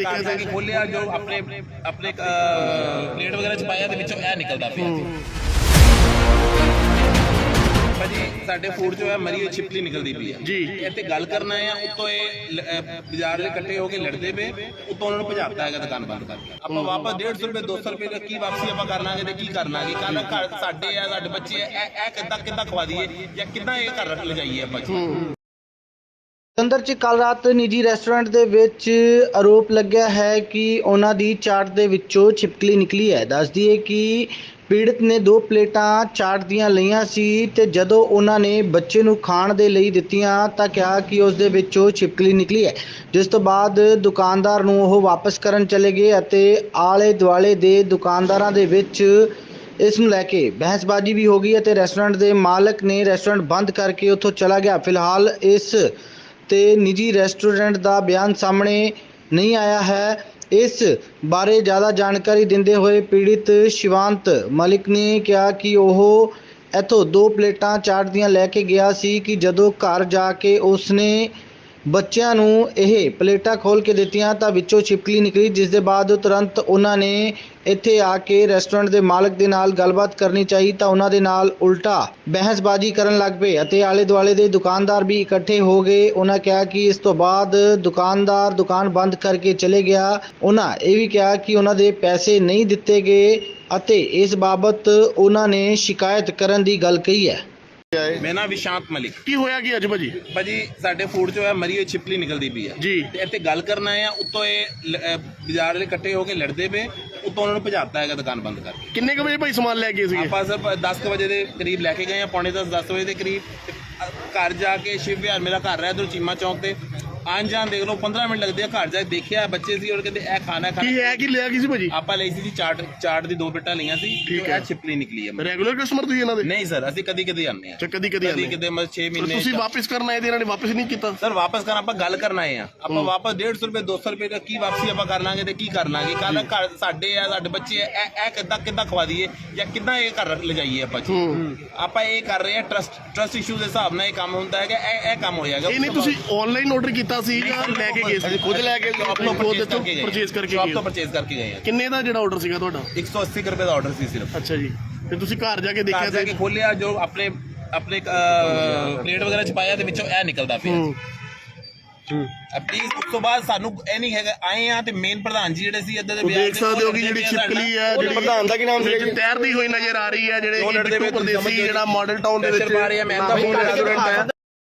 ਦੇਖਿਆ ਘਰ ਜਾ ਕੇ ਸੀ ਖੋਲਿਆ ਜੋ ਆਪਣੇ ਆਪਣੇ ਪਲੇਟ ਵਗੈਰਾ ਚ ਪਾਇਆ ਤੇ ਵਿੱਚੋਂ ਇਹ ਨਿਕਲਦਾ ਪਿਆ। ਸੀ ਭਾਜੀ ਸਾਡੇ ਫੂਡ ਚੋਂ ਇਹ ਮਰੀ ਹੋਈ ਛਿਪਲੀ ਨਿਕਲਦੀ ਪਈ ਹੈ ਜੀ। ਇੱਥੇ ਗੱਲ ਕਰਨਾ ਹੈ ਉੱਤੋਂ ਇਹ ਲ- ਅਹ ਬਾਜ਼ਾਰ ਦੇ ਇਕੱਠੇ ਹੋ ਕੇ ਲੜਦੇ ਪਏ ਉੱਤੋਂ ਉਹਨਾਂ ਨੂੰ ਭਜਾਤਾ ਹੈਗਾ ਦੁਕਾਨ ਬੰਦ ਕਰਕੇ। ਆਪਾਂ ਵਾਪਸ 150 ਰੁਪਏ 200 ਰੁਪਏ ਦਾ ਕੀ ਵਾਪਸੀ ਆਪਾਂ ਕਰ ਲਾਂਗੇ ਤੇ ਕੀ ਕਰਨਾਗੇ? ਕੱਲ ਘਰ ਸਾਡੇ ਆ ਸਾਡੇ ਬੱਚੇ ਆ ਇਹ ਇਹ ਕਿੱਦਾਂ ਕਿੱਦਾਂ ਖਵਾ ਦਈਏ ਜਾਂ ਕਿੱਦਾਂ ਇਹ ਘਰ ਰੱਖ ਲਿਜਾਈਏ ਆਪਾਂ ਜੀ? ਜਲੰਧਰ ਚ ਕੱਲ ਰਾਤ ਨਿੱਜੀ ਰੈਸਟੋਰੈਂਟ ਦੇ ਵਿੱਚ ਆਰੋਪ ਲੱਗਿਆ ਹੈ ਕਿ ਉਹਨਾਂ ਦੀ ਚਾਟ ਦੇ ਵਿੱਚੋਂ ਛਿਪਕਲੀ ਨਿਕਲੀ ਹੈ। ਦੱਸ ਦਈਏ ਕਿ ਪੀੜਤ ਨੇ ਦੋ ਪਲੇਟਾਂ ਚਾਟ ਦੀਆਂ ਲਈਆਂ ਸੀ ਤੇ ਜਦੋਂ ਉਹਨਾਂ ਨੇ ਬੱਚੇ ਨੂੰ ਖਾਣ ਦੇ ਲਈ ਦਿੱਤੀਆਂ ਤਾਂ ਕਿਹਾ ਕਿ ਉਸ ਦੇ ਵਿੱਚੋਂ ਛਿਪਕਲੀ ਨਿਕਲੀ ਹੈ। ਜਿਸ ਤੋਂ ਬਾਅਦ ਦੁਕਾਨਦਾਰ ਨੂੰ ਉਹ ਵਾਪਸ ਕਰਨ ਚਲੇ ਗਏ ਅਤੇ ਆਲੇ ਦੁਆਲੇ ਦੇ ਦੁਕਾਨਦਾਰਾਂ ਦੇ ਵਿੱਚ ਇਸ ਨੂੰ ਲੈ ਕੇ ਬਹਿਸਬਾਜ਼ੀ ਵੀ ਹੋ ਗਈ ਅਤੇ ਰੈਸਟੋਰੈਂਟ ਦੇ ਮਾਲਕ ਨੇ ਰੈਸਟੋਰੈਂਟ ਬੰਦ ਕਰਕੇ ਉੱਥੋਂ ਚਲਾ ਗਿਆ। ਫਿਲਹਾਲ ਇਸ ਤੇ ਨਿੱਜੀ ਰੈਸਟੋਰੈਂਟ ਦਾ ਬਿਆਨ ਸਾਹਮਣੇ ਨਹੀਂ ਆਇਆ ਹੈ। ਇਸ ਬਾਰੇ ਜ਼ਿਆਦਾ ਜਾਣਕਾਰੀ ਦਿੰਦੇ ਹੋਏ ਪੀੜਿਤ ਸ਼ਿਵਾਂਤ ਮਲਿਕ ਨੇ ਕਿਹਾ ਕਿ ਉਹ ਇੱਥੋਂ ਦੋ ਪਲੇਟਾਂ ਚਾਟ ਦੀਆਂ ਲੈ ਕੇ ਗਿਆ ਸੀ ਕਿ ਜਦੋਂ ਘਰ ਜਾ ਕੇ ਉਸਨੇ ਬੱਚਿਆਂ ਨੂੰ ਇਹ ਪਲੇਟਾਂ ਖੋਲ ਕੇ ਦਿੱਤੀਆਂ ਤਾਂ ਵਿੱਚੋਂ ਛਿਪਕਲੀ ਨਿਕਲੀ, ਜਿਸ ਦੇ ਬਾਅਦ ਤੁਰੰਤ ਉਹਨਾਂ ਨੇ ਇੱਥੇ ਆ ਕੇ ਰੈਸਟੋਰੈਂਟ ਦੇ ਮਾਲਕ ਦੇ ਨਾਲ ਗੱਲਬਾਤ ਕਰਨੀ ਚਾਹੀ ਤਾਂ ਉਹਨਾਂ ਦੇ ਨਾਲ ਉਲਟਾ ਬਹਿਸਬਾਜ਼ੀ ਕਰਨ ਲੱਗ ਪਏ ਅਤੇ ਆਲੇ ਦੁਆਲੇ ਦੇ ਦੁਕਾਨਦਾਰ ਵੀ ਇਕੱਠੇ ਹੋ ਗਏ। ਉਹਨਾਂ ਕਿਹਾ ਕਿ ਇਸ ਤੋਂ ਬਾਅਦ ਦੁਕਾਨਦਾਰ ਦੁਕਾਨ ਬੰਦ ਕਰਕੇ ਚਲੇ ਗਿਆ। ਉਹਨਾਂ ਇਹ ਵੀ ਕਿਹਾ ਕਿ ਉਹਨਾਂ ਦੇ ਪੈਸੇ ਨਹੀਂ ਦਿੱਤੇ ਗਏ ਅਤੇ ਇਸ ਬਾਬਤ ਉਹਨਾਂ ਨੇ ਸ਼ਿਕਾਇਤ ਕਰਨ ਦੀ ਗੱਲ ਕਹੀ ਹੈ। ਮੇਰਾ ਨਾਮ ਵਿਸ਼ਾਂਤ ਮਲਿਕ। ਕੀ ਹੋਇਆ ਕੀ ਅੱਜ ਭਾਜੀ? ਭਾਜੀ ਸਾਡੇ ਫੂਡ ਚੋਂ ਇਹ ਮਰੀ ਹੋਈ ਛਿਪਲੀ ਨਿਕਲਦੀ ਪਈ ਹੈ ਜੀ। ਤੇ ਇੱਥੇ ਗੱਲ ਕਰਨਾ ਹੈ ਉੱਤੋਂ ਇਹ ਲ- ਅਹ ਬਾਜ਼ਾਰ ਦੇ ਇਕੱਠੇ ਹੋ ਕੇ ਲੜਦੇ ਪਏ ਉੱਤੋਂ ਉਹਨਾਂ ਨੂੰ ਭਜਾਤਾ ਹੈਗਾ ਦੁਕਾਨ ਬੰਦ ਕਰਕੇ। ਕਿੰਨੇ ਕੁ ਵਜੇ ਭਾਈ ਸਮਾਨ ਲੈ ਕੇ ਗਏ ਸੀਗੇ? ਆਪਾਂ ਸਿਰਫ 10 ਕੁ ਵਜੇ ਦੇ ਕਰੀਬ ਲੈ ਕੇ ਗਏ ਆ ਪੌਣੇ 10 10 ਵਜੇ ਦੇ ਕਰੀਬ। ਤੇ ਅ- ਘਰ ਜਾ ਕੇ ਸ਼ਿਵ ਵਿਹਾਰ ਮੇਰਾ ਘਰ ਹੈ ਇਧਰ ਚੀਮਾ ਚੌਂਕ ਤੇ। ਆਂ ਜਾਣ ਦੇਖ ਲਓ 15 ਮਿੰਟ ਲੱਗਦੇ ਆ ਘਰ ਜਾ ਕੇ ਦੇਖਿਆ ਬੱਚੇ ਸੀ ਉਹ ਕਹਿੰਦੇ ਇਹ ਖਾਣਾ ਕੀ ਖਾਣਾ ਹੈ। ਕੀ ਲਿਆ ਕੀ ਸੀ ਭਾਜੀ? ਆਪਾਂ ਲਈ ਸੀ ਜੀ ਚਾਟ ਚਾਟ ਦੀ ਦੋ ਬਿੱਟਾਂ ਲਈਆਂ ਸੀ ਠੀਕ ਹੈ। ਇਹ ਛਿਪਲੀ ਨਿਕਲੀ ਹੈ ਰੈਗੂਲਰ ਕਸਟਮਰ ਤੁਸੀਂ ਇਹਨਾਂ ਦੇ? ਨਹੀਂ ਸਰ ਅਸੀਂ ਕਦੀ ਕਦੀ ਆਉਂਦੇ ਆ ਅੱਛਾ ਕਦੀ ਕਦੀ ਕਦੀ ਆਉਂਦੇ ਕਿਤੇ ਮਤਲਬ 6 ਮਹੀਨੇ ਤੁਸੀਂ ਵਾਪਸ ਕਰਨ ਤੇ ਇਹਨਾਂ ਨੇ ਵਾਪਸ ਨਹੀਂ ਕੀਤਾ? ਸਰ ਵਾਪਸ ਕਰਨ ਆਪਾਂ ਗੱਲ ਕਰਨ ਆਏ ਆ ਆਪਾਂ ਵਾਪਸ 150 ਰੁਪਏ 200 ਰੁਪਏ ਦਾ ਕੀ ਵਾਪਸੀ ਆਪਾਂ ਕਰ ਲਾਂਗੇ ਤੇ ਕੀ ਕਰ ਲਾਂਗੇ? ਕੱਲ ਘਰ ਸਾਡੇ ਆ ਸਾਡੇ ਬੱਚੇ ਆ ਇਹ ਇਹ ਕਿੱਦਾਂ ਕਿੱਦਾਂ ਖਵਾ ਦਈਏ ਜਾਂ ਕਿੱਦਾਂ ਇਹ ਘਰ ਲਿਜਾਈਏ ਆਪਾਂ ਜੀ? ਆਪਾਂ ਇਹ ਕਰ ਰਹੇ ਆ ਟਰਸਟ ਟਰਸਟ ਇਸ਼ੂ ਦੇ ਹਿਸਾਬ ਨਾਲ ਇਹ ਕੰਮ ਹੁੰਦਾ ਹੈਗਾ ਇਹ ਇਹ ਕੰਮ ਹੋਇਆਗਾ ਇਹ ਨਹੀਂ ਤੁਸੀਂ ਆਨਲਾਈਨ ਆਰਡਰ ਕੀਤਾ ਸੀ ਜਾਂ ਲੈ ਕੇ ਗਏ ਸੀ? ਖੁਦ ਲੈ ਕੇ ਸ਼ਾਪ ਤੋਂ ਖੁਦ ਪਰਚੇਸ ਤੋਂ ਕਰਕੇ ਗਏ। ਕਰਕੇ ਸ਼ਾਪ ਗਏ ਤੋਂ ਪਰਚੇਸ ਕਰਕੇ ਗਏ ਆ ਕਿੰਨੇ ਦਾ ਜਿਹੜਾ ਆਰਡਰ ਸੀਗਾ ਤੁਹਾਡਾ? 180 ਕੁ ਰੁਪਏ ਦਾ ਆਰਡਰ ਸੀ ਸਿਰਫ। ਅੱਛਾ ਜੀ। ਤੇ ਤੁਸੀਂ ਘਰ ਜਾ ਕੇ ਦੇਖਿਆ ਘਰ ਜਾ ਕੇ ਤੇ ਖੋਲਿਆ ਜੋ ਆਪਣੇ ਆਪਣੇ ਪਲੇਟ ਵਗੈਰਾ ਚ ਪਾਇਆ ਤੇ ਵਿੱਚੋਂ ਇਹ ਨਿਕਲਦਾ ਪਿਆ। ਹੂੰ। ਪਲੀਜ਼ ਉਸ ਤੋਂ ਬਾਅਦ ਸਾਨੂੰ ਇਹ ਨਹੀਂ ਹੈਗਾ ਆਏ ਆ ਤੇ ਮੇਨ ਪ੍ਰਧਾਨ ਜੀ ਜਿਹੜੇ ਸੀ ਇੱਦਾਂ ਦੇ ਉਹ ਵਿਆਹ ਦੇਖ ਸਕਦੇ ਹੋ ਕਿ ਜਿਹੜੀ ਛਿਪਕਲੀ ਹੈ ਜਿਹੜੀ ਪ੍ਰਧਾਨ ਦਾ ਕੀ ਨਾਮ ਸੀ ਤੈਰਦੀ ਹੋਈ ਨਜ਼ਰ ਆ ਰਹੀ ਹੈ ਜਿਹੜੇ ਉਹ ਕਿ ਲੜਦੇ ਬਿੱਟੂ ਪਏ, ਤੁਸੀਂ ਪਰਦੇਸੀ ਸਮਝਦੇ ਜਿਹੜਾ ਮਾਡਲ ਟਾਊਨ ਦੇ ਵਿੱਚ ਪਾ ਰਹੇ ਆ, ਮੈਂ ਤਾਂ ਫੋਨ ਰੈਸਟੋਰੈਂਟ ਰੈਸਟੋਰੈਂਟ